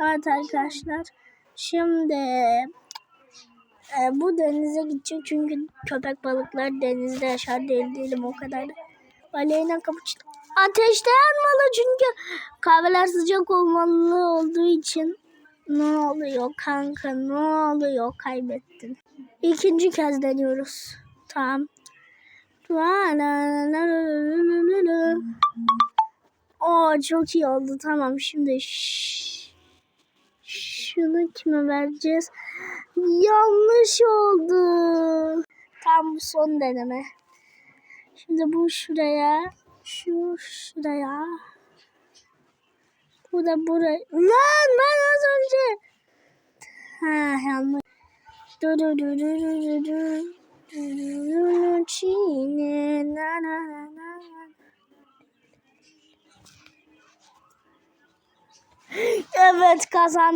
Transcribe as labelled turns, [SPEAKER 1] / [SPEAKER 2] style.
[SPEAKER 1] Evet arkadaşlar. Şimdi e, bu denize gidecek çünkü köpek balıklar denizde yaşar değil değilim o kadar. da. Baleyna kapuçin. Ateşte yanmalı çünkü kahveler sıcak olmalı olduğu için. Ne oluyor kanka ne oluyor kaybettin. İkinci kez deniyoruz. Tamam. Oo çok iyi oldu. Tamam şimdi ş- şunu kime vereceğiz? Yanlış oldu. Tam bu son deneme. Şimdi bu şuraya, şu şuraya. Bu da buraya. Lan ben az önce. Ha yanlış. Du du du du du du du. Çiğne, na na na. Evet kazandım.